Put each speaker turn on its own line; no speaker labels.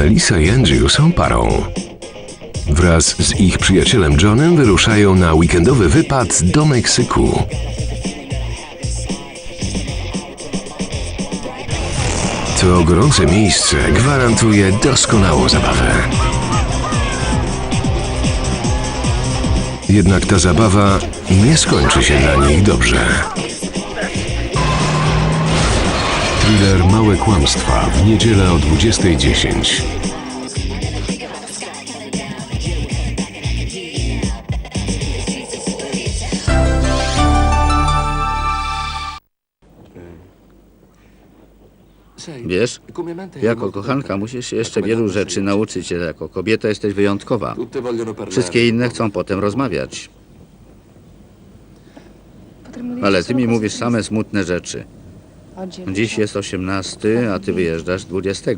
Melissa i Andrew są parą. Wraz z ich przyjacielem Johnem wyruszają na weekendowy wypad do Meksyku. To gorące miejsce gwarantuje doskonałą zabawę. Jednak ta zabawa nie skończy się dla nich dobrze. Thriller Małe Kłamstwa w niedzielę o 20.10.
Wiesz, jako kochanka musisz się jeszcze wielu rzeczy nauczyć, ale jako kobieta jesteś wyjątkowa. Wszystkie inne chcą potem rozmawiać. Ale ty mi mówisz same smutne rzeczy. Dziś jest 18, a ty wyjeżdżasz 20.